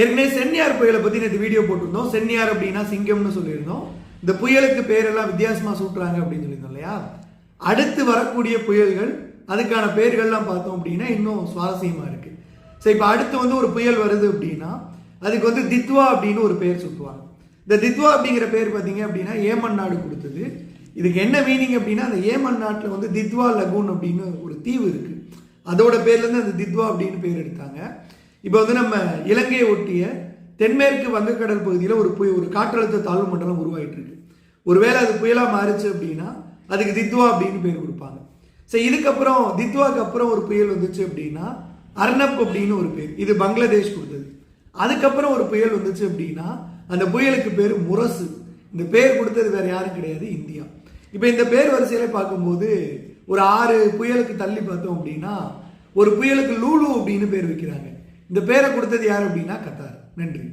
ஏற்கனவே சென்னியார் புயலை பத்தி நேற்று வீடியோ போட்டிருந்தோம். சென்னியார் அப்படின்னா சிங்கம்னு சொல்லியிருந்தோம். இந்த புயலுக்கு பேரெல்லாம் வித்தியாசமா சூட்டுறாங்க அப்படின்னு சொல்லியிருந்தோம் இல்லையா? அடுத்து வரக்கூடிய புயல்கள் அதுக்கான பேர்கள்லாம் பார்த்தோம் அப்படின்னா இன்னும் சுவாரஸ்யமா இருக்கு. சரி இப்போ அடுத்து வந்து ஒரு புயல் வருது அப்படின்னா அதுக்கு வந்து தித்வா அப்படின்னு ஒரு பேர் சுட்டுவாங்க. இந்த தித்வா அப்படிங்கிற பேர் பார்த்தீங்க அப்படின்னா ஏமன் நாடு கொடுத்தது. இதுக்கு என்ன மீனிங் அப்படின்னா அந்த ஏமன் நாட்டில் வந்து தித்வா லகூன் அப்படின்னு ஒரு தீவு இருக்கு. அதோட பேர்லேருந்து அந்த தித்வா அப்படின்னு பேர் எடுத்தாங்க. இப்போ வந்து நம்ம இலங்கையை ஒட்டிய தென்மேற்கு வங்கக்கடல் பகுதியில் ஒரு புய ஒரு காற்றழுத்த தாழ்வு மண்டலம் உருவாகிட்டு இருக்கு. ஒருவேளை அது புயலாக மாறிச்சு அப்படின்னா அதுக்கு தித்வா அப்படின்னு பேர் கொடுப்பாங்க. சரி இதுக்கப்புறம் தித்வாக்கு அப்புறம் ஒரு புயல் வந்துச்சு அப்படின்னா அர்ணப் அப்படின்னு ஒரு பேர். இது பங்களாதேஷ் கொடுத்தது அதுக்கப்புறம் ஒரு புயல் வந்துச்சு அப்படின்னா அந்த புயலுக்கு பேர் முரசு. இந்த பேர் கொடுத்தது வேற யாரும் கிடையாது இந்தியா. இப்போ இந்த பேர் வரிசையில பார்க்கும்போது ஒரு ஆறு புயலுக்கு தள்ளி பார்த்தோம் அப்படின்னா ஒரு புயலுக்கு லூலு அப்படின்னு பேர் வைக்கிறாங்க. இந்த பேரை கொடுத்தது யார் அப்படின்னா கத்தார். நன்றி.